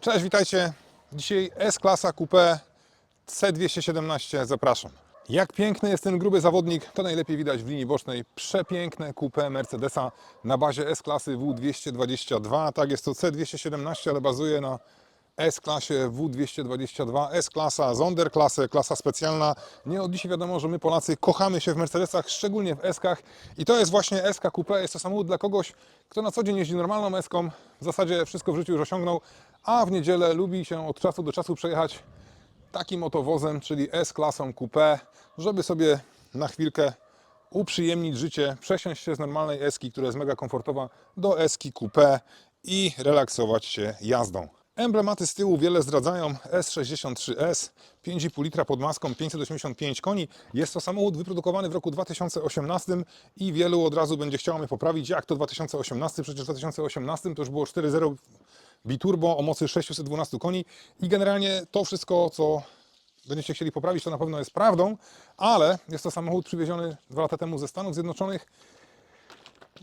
Cześć, witajcie. Dzisiaj S-klasa Coupe C217, zapraszam. Jak piękny jest ten gruby zawodnik, to najlepiej widać w linii bocznej. Przepiękne Coupe Mercedesa na bazie S-klasy W222. Tak, jest to C217, ale bazuje na S-klasie W222, S-klasa, Sonderklasse, klasa specjalna. Nie od dzisiaj wiadomo, że my Polacy kochamy się w Mercedesach, szczególnie w S-kach. I to jest właśnie SK Coupe. Jest to samochód dla kogoś, kto na co dzień jeździ normalną S-ką, w zasadzie wszystko w życiu już osiągnął, a w niedzielę lubi się od czasu do czasu przejechać takim oto wozem, czyli S-klasą Coupe, żeby sobie na chwilkę uprzyjemnić życie, przesiąść się z normalnej Eski, która jest mega komfortowa, do Eski Coupe i relaksować się jazdą. Emblematy z tyłu wiele zdradzają. S63S, 5,5 litra pod maską, 585 koni. Jest to samochód wyprodukowany w roku 2018 i wielu od razu będzie chciało mnie poprawić, jak to 2018, przecież w 2018 to już było 4.0 biturbo o mocy 612 koni i generalnie to wszystko, co będziecie chcieli poprawić, to na pewno jest prawdą, ale jest to samochód przywieziony dwa lata temu ze Stanów Zjednoczonych.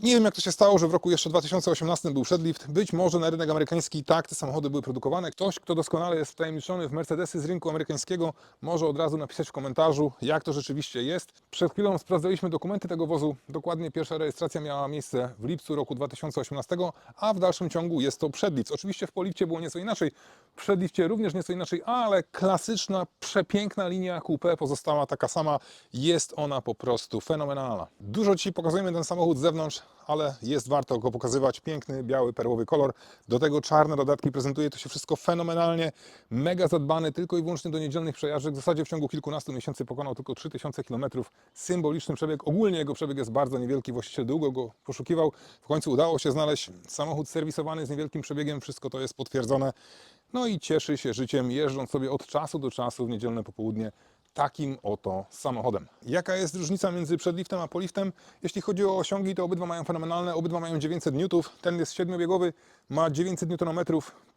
Nie wiem, jak to się stało, że w roku jeszcze 2018 był Shedlift. Być może na rynek amerykański tak te samochody były produkowane. Ktoś, kto doskonale jest wtajemniczony w Mercedesy z rynku amerykańskiego, może od razu napisać w komentarzu, jak to rzeczywiście jest. Przed chwilą sprawdzaliśmy dokumenty tego wozu. Dokładnie pierwsza rejestracja miała miejsce w lipcu roku 2018, a w dalszym ciągu jest to przedlift. Oczywiście w polifcie było nieco inaczej, w przedlifcie również nieco inaczej, ale klasyczna, przepiękna linia coupe pozostała taka sama. Jest ona po prostu fenomenalna. Dużo Ci pokazujemy ten samochód z zewnątrz, ale jest warto go pokazywać. Piękny, biały, perłowy kolor. Do tego czarne dodatki prezentuje to się wszystko fenomenalnie. Mega zadbany tylko i wyłącznie do niedzielnych przejażdżek. W zasadzie w ciągu kilkunastu miesięcy pokonał tylko 3000 km. Symboliczny przebieg. Ogólnie jego przebieg jest bardzo niewielki. Właściciel długo go poszukiwał. W końcu udało się znaleźć samochód serwisowany z niewielkim przebiegiem. Wszystko to jest potwierdzone. No i cieszy się życiem, jeżdżąc sobie od czasu do czasu w niedzielne popołudnie takim oto samochodem. Jaka jest różnica między przedliftem a poliftem? Jeśli chodzi o osiągi, to obydwa mają fenomenalne, obydwa mają 900 newtów. Ten jest siedmiobiegowy, ma 900 Nm,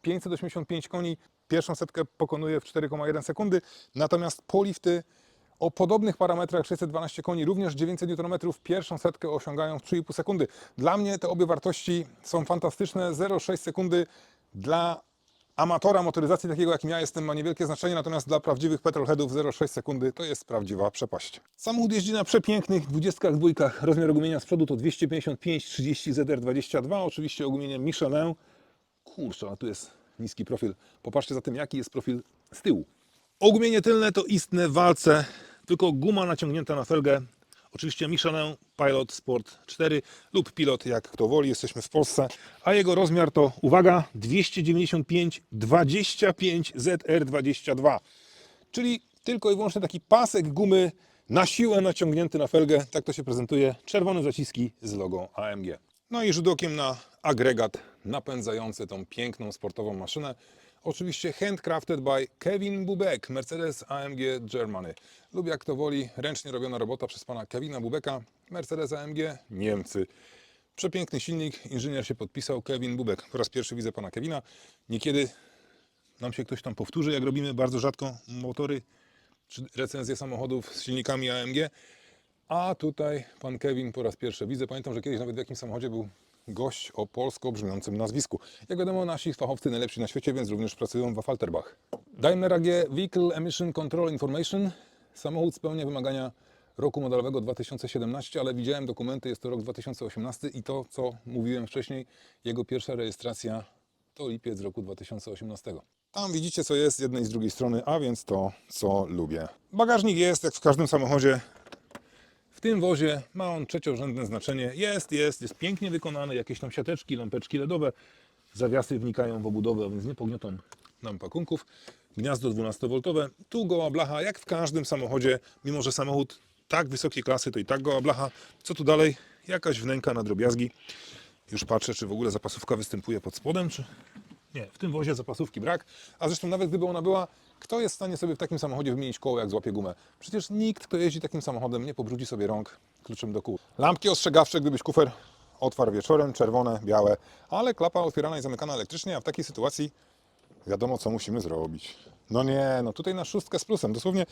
585 koni. Pierwszą setkę pokonuje w 4,1 sekundy, natomiast polifty o podobnych parametrach 612 koni, również 900 Nm, pierwszą setkę osiągają w 3,5 sekundy. Dla mnie te obie wartości są fantastyczne. 0,6 sekundy dla amatora motoryzacji takiego jakim ja jestem ma niewielkie znaczenie, natomiast dla prawdziwych petrolheadów 0,6 sekundy to jest prawdziwa przepaść. Samochód jeździ na przepięknych 22. Rozmiar ogumienia z przodu to 255 30 ZR22, oczywiście ogumienie Michelin. Kurczę, a tu jest niski profil. Popatrzcie zatem jaki jest profil z tyłu. Ogumienie tylne to istne walce, tylko guma naciągnięta na felgę. Oczywiście Michelin Pilot Sport 4 lub Pilot, jak kto woli, jesteśmy w Polsce. A jego rozmiar to, uwaga, 295 25 ZR22. Czyli tylko i wyłącznie taki pasek gumy na siłę naciągnięty na felgę. Tak to się prezentuje. Czerwone zaciski z logo AMG. No i rzut okiem na agregat napędzający tą piękną sportową maszynę. Oczywiście handcrafted by Kevin Bubek, Mercedes AMG Germany. Lub jak to woli, ręcznie robiona robota przez pana Kevina Bubeka, Mercedes AMG Niemcy. Przepiękny silnik, inżynier się podpisał, Kevin Bubek. Po raz pierwszy widzę pana Kevina. Niekiedy nam się ktoś tam powtórzy, jak robimy bardzo rzadko motory czy recenzje samochodów z silnikami AMG. A tutaj pan Kevin po raz pierwszy widzę. Pamiętam, że kiedyś nawet w jakimś samochodzie był gość o polsko brzmiącym nazwisku. Jak wiadomo, nasi fachowcy najlepsi na świecie, więc również pracują w Falterbach. Daimler AG Vehicle Emission Control Information. Samochód spełnia wymagania roku modelowego 2017, ale widziałem dokumenty, jest to rok 2018 i to, co mówiłem wcześniej, jego pierwsza rejestracja to lipiec roku 2018. Tam widzicie, co jest z jednej i z drugiej strony, a więc to, co lubię. Bagażnik jest, jak w każdym samochodzie, w tym wozie ma on trzeciorzędne znaczenie. Jest, jest, jest pięknie wykonany, jakieś tam siateczki, lampeczki LEDowe, zawiasy wnikają w obudowę, więc nie pogniotą nam pakunków. Gniazdo 12V, tu goła blacha, jak w każdym samochodzie, mimo że samochód tak wysokiej klasy, to i tak goła blacha. Co tu dalej? Jakaś wnęka na drobiazgi. Już patrzę, czy w ogóle zapasówka występuje pod spodem, czy... Nie, w tym wozie zapasówki brak, a zresztą nawet gdyby ona była, kto jest w stanie sobie w takim samochodzie wymienić koło, jak złapie gumę? Przecież nikt, kto jeździ takim samochodem, nie pobrudzi sobie rąk kluczem do kół. Lampki ostrzegawcze, gdybyś kufer otwarł wieczorem, czerwone, białe, ale klapa otwierana i zamykana elektrycznie, a w takiej sytuacji wiadomo, co musimy zrobić. No nie, no tutaj na szóstkę z plusem. Dosłownie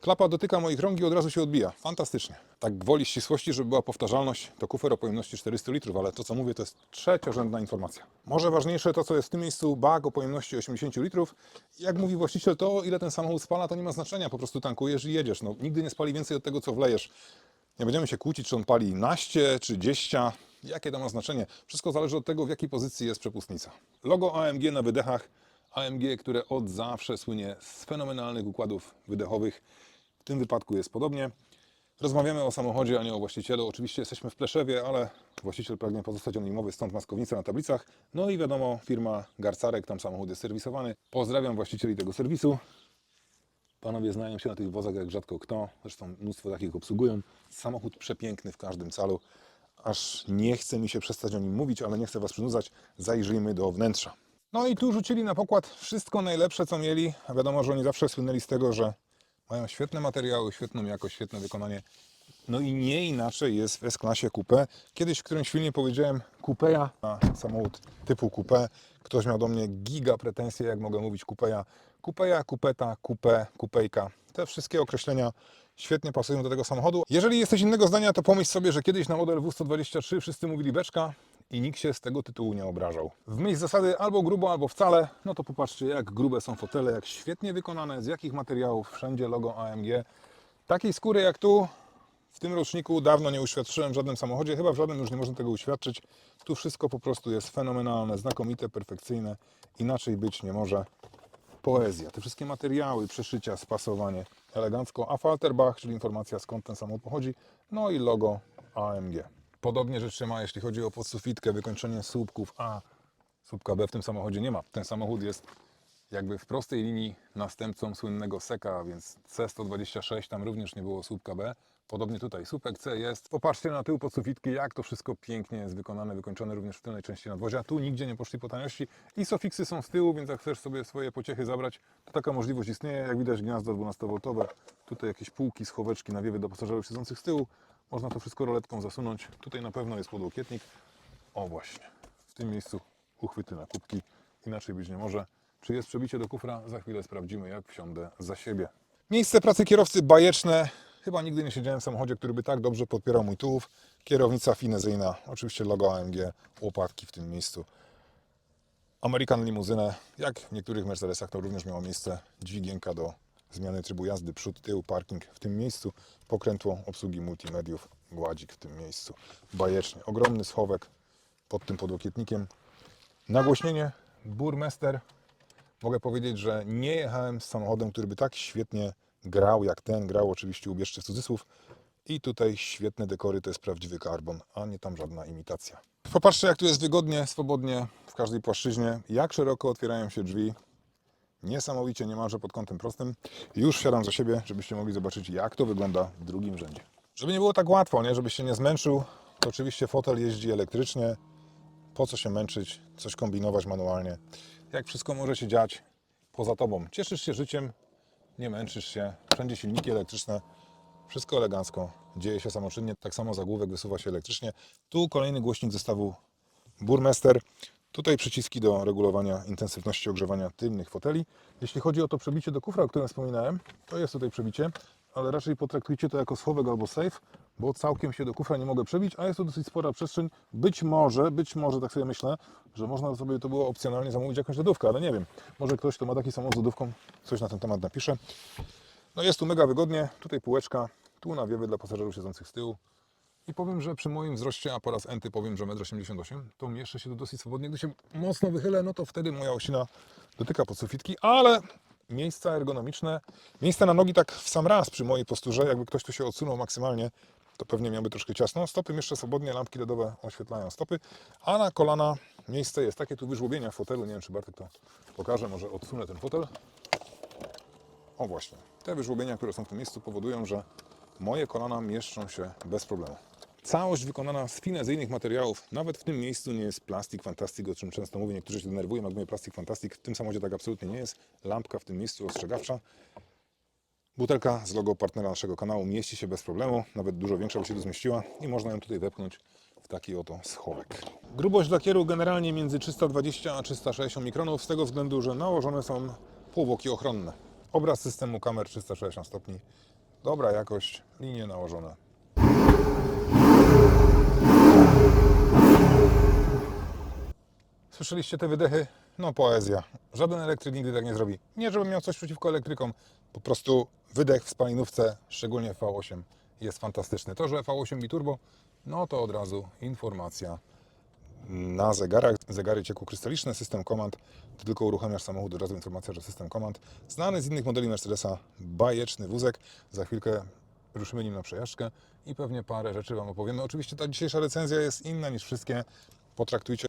Klapa dotyka moich rąk i od razu się odbija. Fantastycznie. Tak gwoli ścisłości, żeby była powtarzalność, to kufer o pojemności 400 litrów, ale to co mówię to jest trzeciorzędna informacja. Może ważniejsze to, co jest w tym miejscu bag o pojemności 80 litrów. Jak mówi właściciel, to ile ten samochód spala, to nie ma znaczenia. Po prostu tankujesz i jedziesz. No, nigdy nie spali więcej od tego, co wlejesz. Nie będziemy się kłócić, czy on pali naście, czy 10. Jakie to ma znaczenie? Wszystko zależy od tego, w jakiej pozycji jest przepustnica. Logo AMG na wydechach. AMG, które od zawsze słynie z fenomenalnych układów wydechowych. W tym wypadku jest podobnie. Rozmawiamy o samochodzie, a nie o właścicielu. Oczywiście jesteśmy w Pleszewie, ale właściciel pragnie pozostać anonimowy, stąd maskownica na tablicach. No i wiadomo, firma Garcarek, tam samochód jest serwisowany. Pozdrawiam właścicieli tego serwisu. Panowie znają się na tych wozach jak rzadko kto, zresztą mnóstwo takich obsługują. Samochód przepiękny w każdym calu, aż nie chce mi się przestać o nim mówić, ale nie chcę Was przynudzać. Zajrzyjmy do wnętrza. No i tu rzucili na pokład wszystko najlepsze, co mieli. A wiadomo, że oni zawsze słynęli z tego, że mają świetne materiały, świetną jakość, świetne wykonanie. No i nie inaczej jest w S-klasie Coupe. Kiedyś w którymś filmie powiedziałem Coupeja na samochód typu Coupe. Ktoś miał do mnie giga pretensje, jak mogę mówić Coupeja. Coupeja, Coupeta, Coupe, Coupejka. Te wszystkie określenia świetnie pasują do tego samochodu. Jeżeli jesteś innego zdania, to pomyśl sobie, że kiedyś na model W123 wszyscy mówili beczka i nikt się z tego tytułu nie obrażał. W myśl zasady albo grubo, albo wcale, no to popatrzcie jak grube są fotele, jak świetnie wykonane, z jakich materiałów, wszędzie logo AMG. Takiej skóry jak tu, w tym roczniku dawno nie uświadczyłem w żadnym samochodzie, chyba w żadnym już nie można tego uświadczyć. Tu wszystko po prostu jest fenomenalne, znakomite, perfekcyjne, inaczej być nie może. Poezja, te wszystkie materiały, przeszycia, spasowanie, elegancko. A Falterbach, czyli informacja skąd ten samochód pochodzi, no i logo AMG. Podobnie rzecz się ma, jeśli chodzi o podsufitkę, wykończenie słupków A. Słupka B w tym samochodzie nie ma. Ten samochód jest jakby w prostej linii następcą słynnego Seka, więc C126 tam również nie było słupka B. Podobnie tutaj słupek C jest. Popatrzcie na tył podsufitki, jak to wszystko pięknie jest wykonane, wykończone również w tylnej części nadwozia. Tu nigdzie nie poszli po taniości i sofiksy są z tyłu, więc jak chcesz sobie swoje pociechy zabrać, to taka możliwość istnieje. Jak widać gniazdo 12V, tutaj jakieś półki, schoweczki, nawiewy do pasażerów siedzących z tyłu. Można to wszystko roletką zasunąć. Tutaj na pewno jest podłokietnik. O właśnie, w tym miejscu uchwyty na kubki, inaczej być nie może. Czy jest przebicie do kufra? Za chwilę sprawdzimy, jak wsiądę za siebie. Miejsce pracy kierowcy bajeczne. Chyba nigdy nie siedziałem w samochodzie, który by tak dobrze podpierał mój tułów. Kierownica finezyjna, oczywiście logo AMG, łopatki w tym miejscu. American limuzynę, jak w niektórych Mercedesach to również miało miejsce dźwigienka do zmiany trybu jazdy, przód, tył, parking w tym miejscu, pokrętło obsługi multimediów, gładzik w tym miejscu. Bajecznie, ogromny schowek pod tym podłokietnikiem. Nagłośnienie, burmester. Mogę powiedzieć, że nie jechałem z samochodem, który by tak świetnie grał jak ten. Grał oczywiście ubierzcie w cudzysłów. I tutaj świetne dekory, to jest prawdziwy karbon, a nie tam żadna imitacja. Popatrzcie, jak tu jest wygodnie, swobodnie, w każdej płaszczyźnie, jak szeroko otwierają się drzwi. Niesamowicie, niemalże pod kątem prostym. Już wsiadam za siebie, żebyście mogli zobaczyć, jak to wygląda w drugim rzędzie. Żeby nie było tak łatwo, nie? żebyś się nie zmęczył, to oczywiście fotel jeździ elektrycznie. Po co się męczyć, coś kombinować manualnie, jak wszystko może się dziać poza tobą. Cieszysz się życiem, nie męczysz się, wszędzie silniki elektryczne, wszystko elegancko, dzieje się samoczynnie, tak samo zagłówek wysuwa się elektrycznie. Tu kolejny głośnik zestawu Burmester. Tutaj przyciski do regulowania intensywności ogrzewania tylnych foteli. Jeśli chodzi o to przebicie do kufra, o którym wspominałem, to jest tutaj przebicie, ale raczej potraktujcie to jako schowek albo safe, bo całkiem się do kufra nie mogę przebić, a jest to dosyć spora przestrzeń. Być może, być może, tak sobie myślę, że można sobie to było opcjonalnie zamówić jakąś lodówkę, ale nie wiem. Może ktoś, kto ma taki samochód z lodówką, coś na ten temat napisze. No jest tu mega wygodnie, tutaj półeczka, tu nawiewy dla pasażerów siedzących z tyłu. I powiem, że przy moim wzroście, a po raz enty powiem, że 1,88 m, to mieszczę się tu dosyć swobodnie. Gdy się mocno wychylę, no to wtedy moja osina dotyka podsufitki, ale miejsca ergonomiczne, miejsca na nogi tak w sam raz przy mojej posturze, jakby ktoś tu się odsunął maksymalnie, to pewnie miałby troszkę ciasno. Stopy mieszczę swobodnie, lampki LEDowe oświetlają stopy, a na kolana miejsce jest takie tu wyżłobienia w fotelu. Nie wiem, czy Bartek to pokaże, może odsunę ten fotel. O właśnie, te wyżłobienia, które są w tym miejscu powodują, że moje kolana mieszczą się bez problemu. Całość wykonana z finezyjnych materiałów. Nawet w tym miejscu nie jest plastik fantastik, o czym często mówię. Niektórzy się denerwują, jak mówię plastik fantastik. W tym samochodzie tak absolutnie nie jest. Lampka w tym miejscu ostrzegawcza. Butelka z logo partnera naszego kanału mieści się bez problemu. Nawet dużo większa by się tu zmieściła i można ją tutaj wepchnąć w taki oto schowek. Grubość lakieru generalnie między 320 a 360 mikronów z tego względu, że nałożone są półwoki ochronne. Obraz systemu kamer 360 stopni. Dobra jakość, linie nałożone. Słyszeliście te wydechy? No poezja. Żaden elektryk nigdy tak nie zrobi. Nie, żebym miał coś przeciwko elektrykom. Po prostu wydech w spalinówce, szczególnie w V8, jest fantastyczny. To, że V8 biturbo, no to od razu informacja na zegarach. Zegary cieku krystaliczne, system komand. To tylko uruchamiasz samochód, od razu informacja, że system komand. Znany z innych modeli Mercedesa, bajeczny wózek. Za chwilkę ruszymy nim na przejażdżkę i pewnie parę rzeczy Wam opowiemy. Oczywiście ta dzisiejsza recenzja jest inna niż wszystkie. Potraktujcie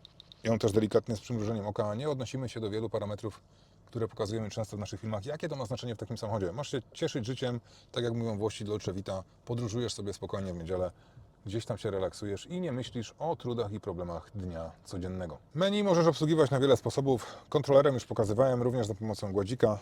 ją też delikatnie z przymrużeniem oka. Nie odnosimy się do wielu parametrów, które pokazujemy często w naszych filmach. Jakie to ma znaczenie w takim samochodzie? Masz się cieszyć życiem, tak jak mówią Włosi Dolce Vita. Podróżujesz sobie spokojnie w niedzielę, gdzieś tam się relaksujesz i nie myślisz o trudach i problemach dnia codziennego. Menu możesz obsługiwać na wiele sposobów. Kontrolerem już pokazywałem, również za pomocą gładzika.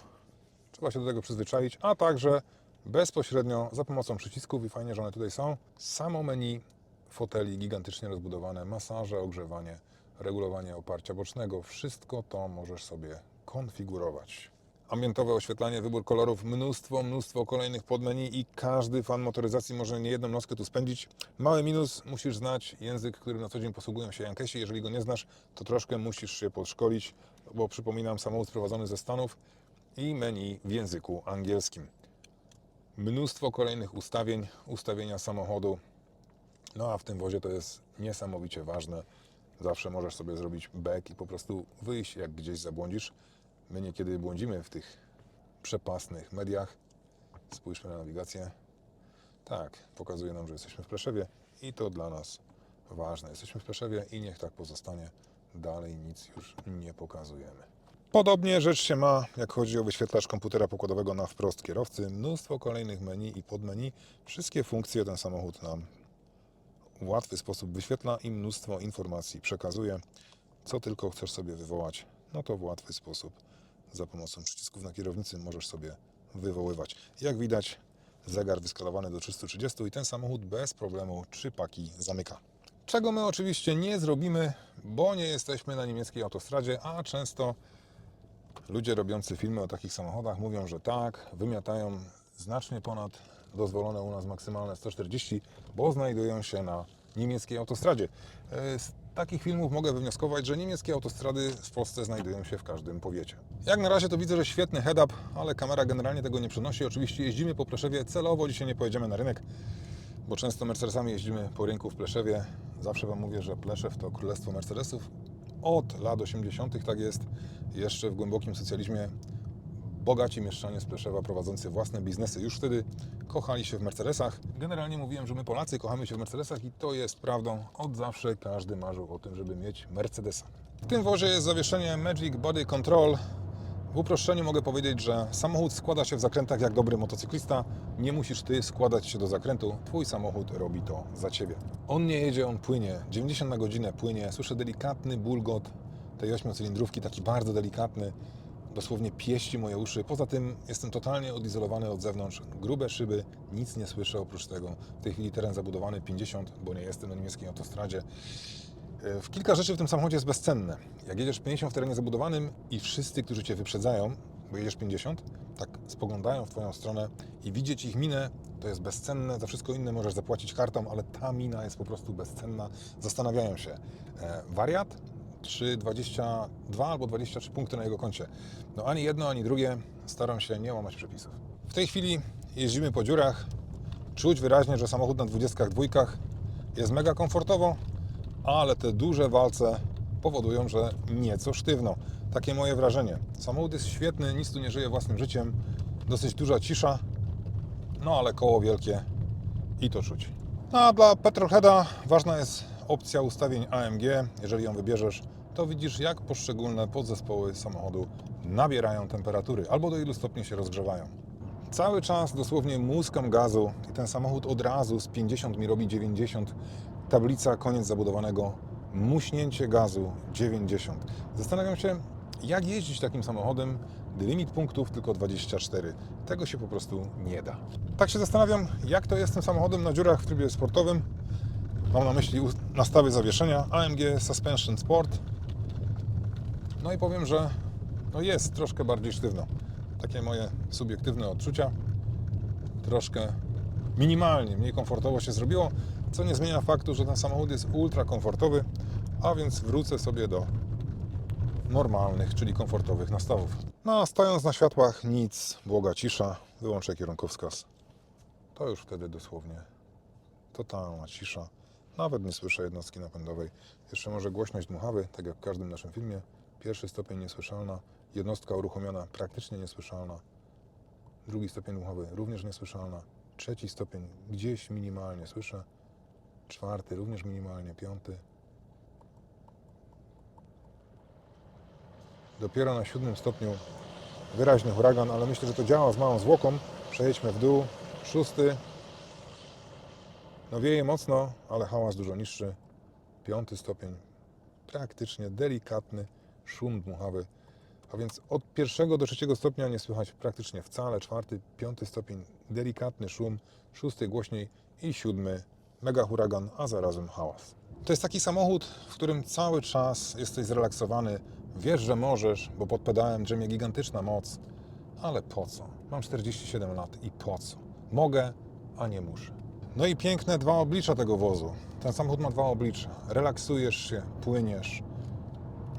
Trzeba się do tego przyzwyczaić, a także bezpośrednio za pomocą przycisków i fajnie, że one tutaj są. Samo menu foteli gigantycznie rozbudowane, masaże, ogrzewanie, regulowanie oparcia bocznego. Wszystko to możesz sobie konfigurować. Ambientowe oświetlanie, wybór kolorów, mnóstwo, mnóstwo kolejnych podmenu i każdy fan motoryzacji może nie jedną nockę tu spędzić. Mały minus, musisz znać język, którym na co dzień posługują się Jankesi. Jeżeli go nie znasz, to troszkę musisz się podszkolić, bo przypominam, samochód sprowadzony ze Stanów i menu w języku angielskim. Mnóstwo kolejnych ustawień, ustawienia samochodu, no a w tym wozie to jest niesamowicie ważne. Zawsze możesz sobie zrobić back i po prostu wyjść, jak gdzieś zabłądzisz. My niekiedy błądzimy w tych przepasnych mediach. Spójrzmy na nawigację. Tak, pokazuje nam, że jesteśmy w Pleszewie i to dla nas ważne. Jesteśmy w Pleszewie i niech tak pozostanie. Dalej nic już nie pokazujemy. Podobnie rzecz się ma, jak chodzi o wyświetlacz komputera pokładowego na wprost kierowcy. Mnóstwo kolejnych menu i podmenu. Wszystkie funkcje ten samochód nam łatwy sposób wyświetla i mnóstwo informacji przekazuje. Co tylko chcesz sobie wywołać, no to w łatwy sposób za pomocą przycisków na kierownicy możesz sobie wywoływać. Jak widać, zegar wyskalowany do 330 i ten samochód bez problemu trzy paki zamyka. Czego my oczywiście nie zrobimy, bo nie jesteśmy na niemieckiej autostradzie, a często ludzie robiący filmy o takich samochodach mówią, że tak, wymiatają znacznie ponad dozwolone u nas maksymalne 140, bo znajdują się na niemieckiej autostradzie. E, Z takich filmów mogę wywnioskować, że niemieckie autostrady w Polsce znajdują się w każdym powiecie. Jak na razie to widzę, że świetny head-up, ale kamera generalnie tego nie przenosi. Oczywiście jeździmy po Pleszewie, celowo dzisiaj nie pojedziemy na rynek, bo często Mercedesami jeździmy po rynku w Pleszewie. Zawsze Wam mówię, że Pleszew to królestwo Mercedesów. Od lat 80. tak jest. Jeszcze w głębokim socjalizmie bogaci mieszczanie z Pleszewa prowadzący własne biznesy już wtedy kochali się w Mercedesach. Generalnie mówiłem, że my Polacy kochamy się w Mercedesach i to jest prawdą. Od zawsze każdy marzył o tym, żeby mieć Mercedesa. W tym wozie jest zawieszenie Magic Body Control. W uproszczeniu mogę powiedzieć, że samochód składa się w zakrętach jak dobry motocyklista. Nie musisz ty składać się do zakrętu, twój samochód robi to za ciebie. On nie jedzie, on płynie. 90 na godzinę płynie. Słyszę delikatny bulgot tej ośmiocylindrówki, taki bardzo delikatny. Dosłownie pieści moje uszy. Poza tym jestem totalnie odizolowany od zewnątrz. Grube szyby, nic nie słyszę oprócz tego. W tej chwili teren zabudowany 50, bo nie jestem na niemieckiej autostradzie. E, W kilka rzeczy w tym samochodzie jest bezcenne. Jak jedziesz 50 w terenie zabudowanym i wszyscy, którzy Cię wyprzedzają, bo jedziesz 50, tak spoglądają w Twoją stronę i widzieć ich minę, to jest bezcenne. Za wszystko inne możesz zapłacić kartą, ale ta mina jest po prostu bezcenna. Zastanawiają się, e, wariat czy 22 albo 23 punkty na jego koncie. No ani jedno, ani drugie. Staram się nie łamać przepisów. W tej chwili jeździmy po dziurach. Czuć wyraźnie, że samochód na 22 jest mega komfortowo, ale te duże walce powodują, że nieco sztywno. Takie moje wrażenie. Samochód jest świetny, nic tu nie żyje własnym życiem. Dosyć duża cisza, no ale koło wielkie i to czuć. No, a dla Petrolheada ważna jest opcja ustawień AMG. Jeżeli ją wybierzesz, to widzisz jak poszczególne podzespoły samochodu nabierają temperatury albo do ilu stopni się rozgrzewają. Cały czas dosłownie muskam gazu i ten samochód od razu z 50 mi robi 90. Tablica koniec zabudowanego, muśnięcie gazu 90. Zastanawiam się, jak jeździć takim samochodem, gdy limit punktów tylko 24. Tego się po prostu nie da. Tak się zastanawiam, jak to jest tym samochodem na dziurach w trybie sportowym. Mam na myśli nastawy zawieszenia AMG Suspension Sport. No i powiem, że no jest troszkę bardziej sztywno. Takie moje subiektywne odczucia. Troszkę minimalnie, mniej komfortowo się zrobiło, co nie zmienia faktu, że ten samochód jest ultra komfortowy, a więc wrócę sobie do normalnych, czyli komfortowych nastawów. No a stojąc na światłach nic, błoga cisza, wyłączę kierunkowskaz. To już wtedy dosłownie totalna cisza. Nawet nie słyszę jednostki napędowej. Jeszcze może głośność dmuchawy, tak jak w każdym naszym filmie. Pierwszy stopień niesłyszalna, jednostka uruchomiona praktycznie niesłyszalna. Drugi stopień dmuchawy również niesłyszalna. Trzeci stopień gdzieś minimalnie słyszę. Czwarty również minimalnie. Piąty. Dopiero na siódmym stopniu wyraźny huragan, ale myślę, że to działa z małą zwłoką. Przejedźmy w dół. Szósty. No wieje mocno, ale hałas dużo niższy. Piąty stopień. Praktycznie delikatny szum dmuchawy. A więc od pierwszego do trzeciego stopnia nie słychać praktycznie wcale. Czwarty, piąty stopień delikatny szum. Szósty głośniej i siódmy mega huragan, a zarazem hałas. To jest taki samochód, w którym cały czas jesteś zrelaksowany. Wiesz, że możesz, bo pod pedałem drzemie gigantyczna moc. Ale po co? Mam 47 lat i po co? Mogę, a nie muszę. No i piękne dwa oblicza tego wozu. Ten samochód ma dwa oblicza. Relaksujesz się, płyniesz,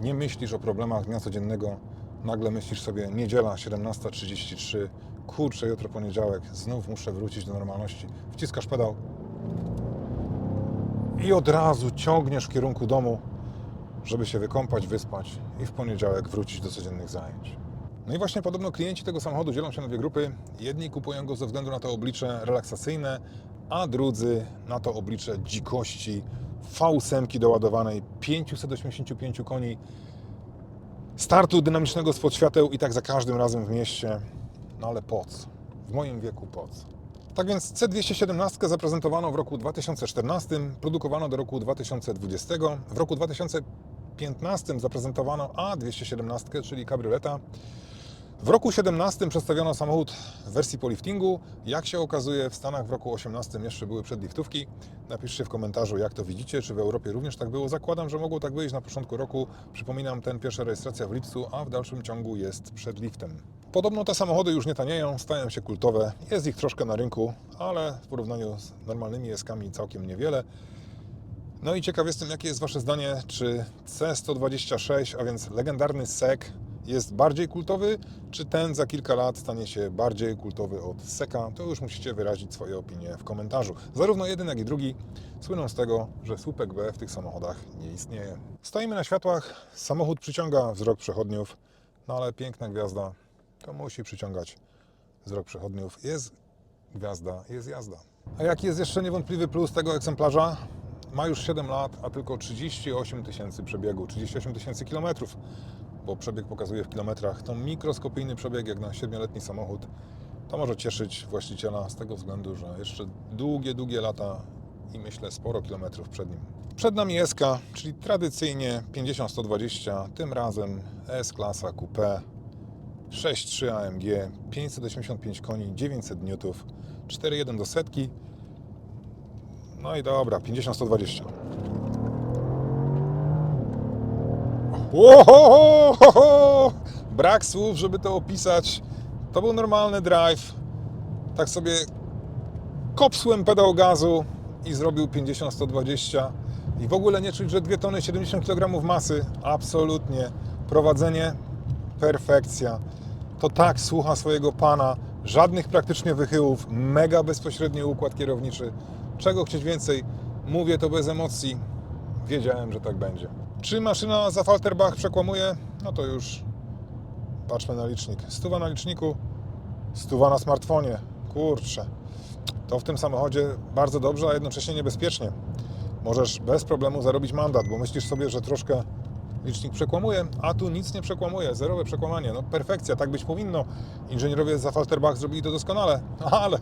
nie myślisz o problemach dnia codziennego. Nagle myślisz sobie, niedziela 17.33, kurczę, jutro poniedziałek, znów muszę wrócić do normalności. Wciskasz pedał i od razu ciągniesz w kierunku domu, żeby się wykąpać, wyspać i w poniedziałek wrócić do codziennych zajęć. No i właśnie podobno klienci tego samochodu dzielą się na dwie grupy. Jedni kupują go ze względu na to oblicze relaksacyjne, a drudzy na to oblicze dzikości V8 doładowanej 585 koni, startu dynamicznego spod świateł i tak za każdym razem w mieście. No ale po co? W moim wieku po co? Tak więc C217 zaprezentowano w roku 2014, produkowano do roku 2020. W roku 2015 zaprezentowano A217, czyli kabrioleta. W roku 17 przedstawiono samochód w wersji po liftingu. Jak się okazuje, w Stanach w roku 18 jeszcze były przedliftówki. Napiszcie w komentarzu, jak to widzicie, czy w Europie również tak było. Zakładam, że mogło tak być na początku roku. Przypominam, ten pierwsza rejestracja w lipcu, a w dalszym ciągu jest przed liftem. Podobno te samochody już nie tanieją, stają się kultowe. Jest ich troszkę na rynku, ale w porównaniu z normalnymi eskami całkiem niewiele. No i ciekaw jestem, jakie jest Wasze zdanie, czy C126, a więc legendarny SEC, jest bardziej kultowy, czy ten za kilka lat stanie się bardziej kultowy od SECA, to już musicie wyrazić swoje opinie w komentarzu. Zarówno jeden, jak i drugi słyną z tego, że słupek B w tych samochodach nie istnieje. Stoimy na światłach, samochód przyciąga wzrok przechodniów, no ale piękna gwiazda to musi przyciągać wzrok przechodniów. Jest gwiazda, jest jazda. A jaki jest jeszcze niewątpliwy plus tego egzemplarza? Ma już 7 lat, a tylko 38 tysięcy przebiegu, 38 tysięcy kilometrów, bo przebieg pokazuje w kilometrach. To mikroskopijny przebieg jak na 7-letni samochód. To może cieszyć właściciela z tego względu, że jeszcze długie, długie lata i myślę sporo kilometrów przed nim. Przed nami SK, czyli tradycyjnie 50-120, tym razem S-klasa Coupe 6.3 AMG, 585 koni, 900 N, 4.1 do setki. No i dobra, 50-120. Ohohoho! Brak słów, żeby to opisać. To był normalny drive. Tak sobie kopsłem pedał gazu i zrobił 50-120 i w ogóle nie czuć, że 2 tony 70 kg masy. Absolutnie. Prowadzenie perfekcja. To tak słucha swojego pana. Żadnych praktycznie wychyłów. Mega bezpośredni układ kierowniczy. Czego chcieć więcej? Mówię to bez emocji. Wiedziałem, że tak będzie. Czy maszyna za Falterbach przekłamuje? No to już patrzmy na licznik. Stuwa na liczniku, stuwa na smartfonie. Kurczę. To w tym samochodzie bardzo dobrze, a jednocześnie niebezpiecznie. Możesz bez problemu zarobić mandat, bo myślisz sobie, że troszkę licznik przekłamuje, a tu nic nie przekłamuje, zerowe przekłamanie. No perfekcja, tak być powinno. Inżynierowie za Falterbach zrobili to doskonale, ale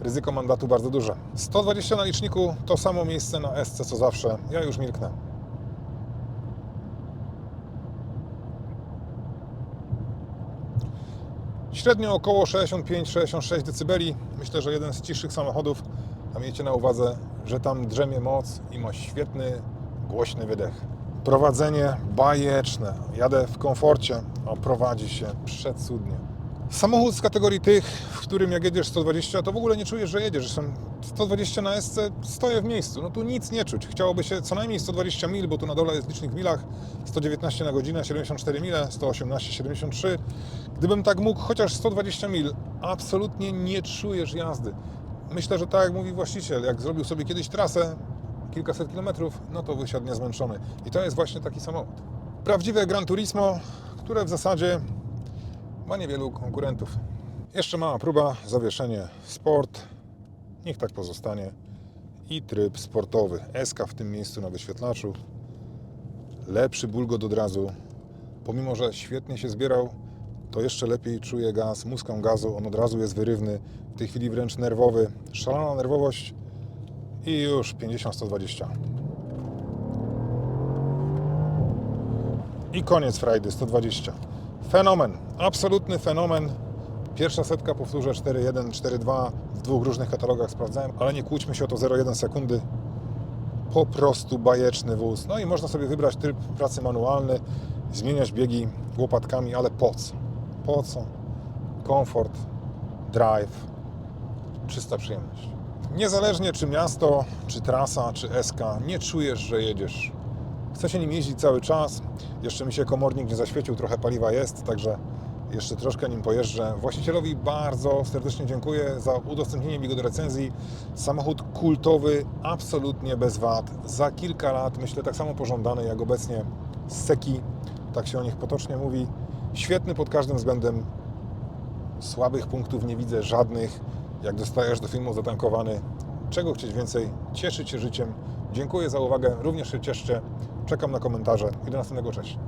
ryzyko mandatu bardzo duże. 120 na liczniku to samo miejsce na SC co zawsze. Ja już milknę. Średnio około 65-66 dB. Myślę, że jeden z cichszych samochodów. A miejcie na uwadze, że tam drzemie moc i ma świetny, głośny wydech. Prowadzenie bajeczne. Jadę w komforcie, a prowadzi się przecudnie. Samochód z kategorii tych, w którym jak jedziesz 120, to w ogóle nie czujesz, że jedziesz. Zresztą 120 na SC stoję w miejscu. No tu nic nie czuć. Chciałoby się co najmniej 120 mil, bo tu na dole jest licznik w milach 119 na godzinę, 74 mile, 118, 73. Gdybym tak mógł, chociaż 120 mil, absolutnie nie czujesz jazdy. Myślę, że tak jak mówi właściciel, jak zrobił sobie kiedyś trasę, kilkaset kilometrów, no to wysiadł niezmęczony. I to jest właśnie taki samochód. Prawdziwe Gran Turismo, które w zasadzie ma niewielu konkurentów. Jeszcze mała próba, zawieszenie sport, niech tak pozostanie i tryb sportowy. SK w tym miejscu na wyświetlaczu. Lepszy bulgot od razu. Pomimo, że świetnie się zbierał, to jeszcze lepiej czuje gaz, muską gazu, on od razu jest wyrywny, w tej chwili wręcz nerwowy. Szalona nerwowość i już 50-120. I koniec frajdy, 120. Fenomen, absolutny fenomen. Pierwsza setka, powtórzę, 4.1, 4.2 w dwóch różnych katalogach sprawdzałem, ale nie kłóćmy się o to 0,1 sekundy. Po prostu bajeczny wóz. No i można sobie wybrać tryb pracy manualny, zmieniać biegi łopatkami, ale po co? Po co? Komfort, drive, czysta przyjemność. Niezależnie czy miasto, czy trasa, czy SK, nie czujesz, że jedziesz. Chce się nim jeździć cały czas. Jeszcze mi się komornik nie zaświecił, trochę paliwa jest, także jeszcze troszkę nim pojeżdżę. Właścicielowi bardzo serdecznie dziękuję za udostępnienie mi go do recenzji. Samochód kultowy, absolutnie bez wad. Za kilka lat, myślę, tak samo pożądany jak obecnie Seki, tak się o nich potocznie mówi. Świetny pod każdym względem. Słabych punktów nie widzę żadnych. Jak dostajesz do filmu zatankowany, czego chcieć więcej? Cieszyć się życiem. Dziękuję za uwagę, również się cieszcie. Czekam na komentarze i do następnego, cześć.